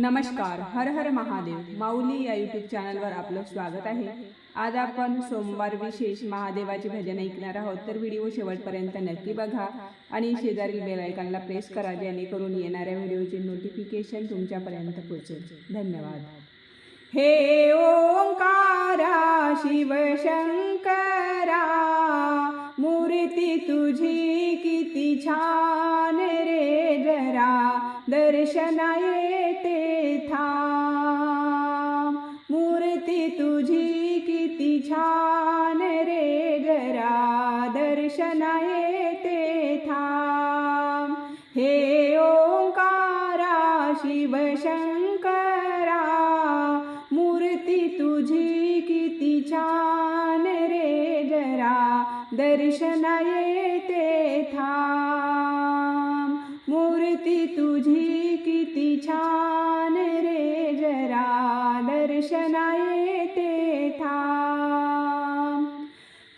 नमस्कार हर हर महादेव. माऊली या यूट्यूब चॅनलवर आपलं स्वागत आहे. आज आपण सोमवार विशेष महादेवाचे भजन ऐकणार आहोत. तर व्हिडिओ शेवटपर्यंत नक्की बघा आणि शेजारील बेल आयकॉनला प्रेस करा जेणेकरून येणाऱ्या व्हिडिओचे नोटिफिकेशन तुमच्यापर्यंत पोहोचेल. धन्यवाद. हे ओंकारा शिवशंकरा मूर्ती तुझी किती छान रे जरा. दर्शना तुझी किती छान रे जरा दर्शना येते थांब. हे ओंकारा शिवशंकरा मूर्ती तुझी किती छान रे जरा दर्शना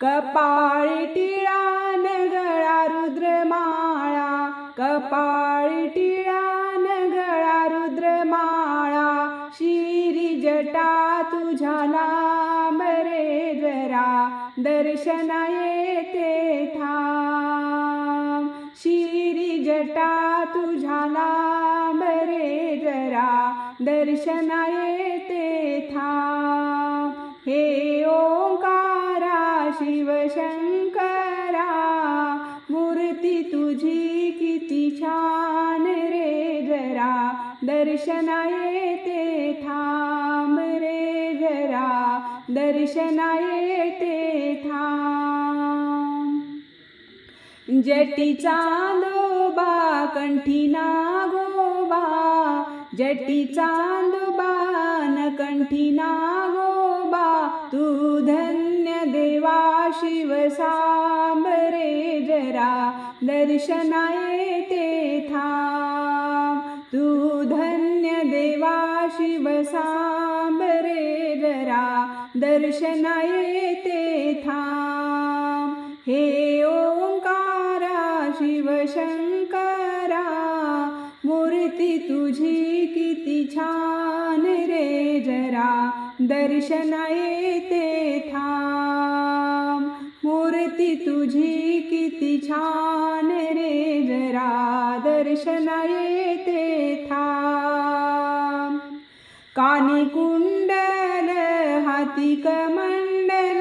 कपाळी टिळान गळा रुद्रमाळा. कपाळी टिळान गळा रुद्रमाळा. शिरी जटा तुझ्या लांब रे जरा. दर्शना येते थांब. शिरी जटा तुझ्या लांब रे जरा. दर्शना येते थांब. शंकरा मूर्ती तुझी किती छान रे जरा. दर्शना येते थांब रे जरा. दर्शना येते थांब. जटी चांदोबा कंठी नागोबा जटी चांदोबा न कंठी नागोबा तू धन्य देवा शिव सांबरे जरा दर्शना येते थांब. तू धन्य देवा शिव सांबरे जरा दर्शना येते थांब. हे ओंकारा शिवशंकरा मूर्ती तुझी किती छान रे जरा. दर्शना येते थाम. मूर्ती तुझी किती छान रे जरा दर्शना येते थाम. कानी कुंडल हाती कमंडल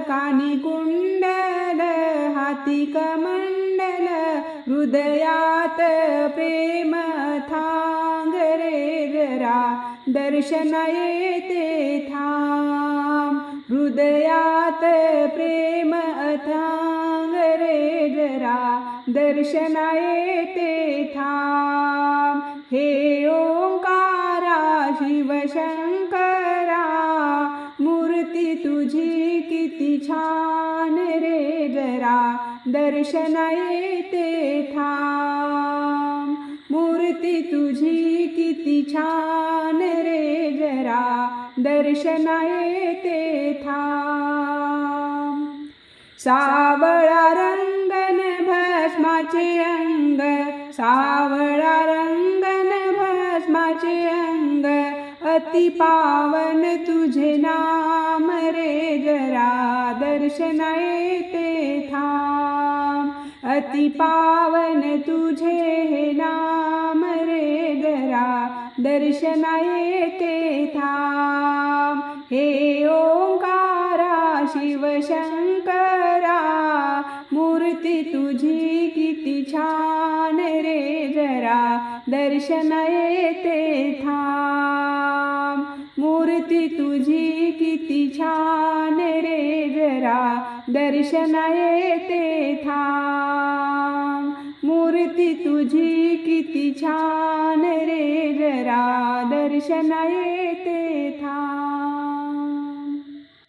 कानी कुंडल हाती कमंडल हृदयात प्रेम था दर्शन येते थाम हृदयात प्रेम अथांग रे जरा. दर्शन येते थाम हे ओंकारा शिवशंकरा. मूर्ती तुझी किती छान रे जरा. दर्शन येते थाम मूर्ती तुझी किती छान चेहरा दर्शन दर्शना येते थांब सावळा रंगन भस्माचे अंग सावळा रंगन भस्माचे अंग अति पावन तुझे नाम रे जरा दर्शना येते थांब अति पावन तुझे हे नाम रे जरा दर्शना येते थाम हे ओंकारा शिवशंकरा मूर्ती तुझी किती छान रे जरा. दर्शना येते थाम मूर्ती तुझी किती छान रे जरा. दर्शना येते थाम मूर्ती तुझी किती छान रे जरा दर्शना येते थांब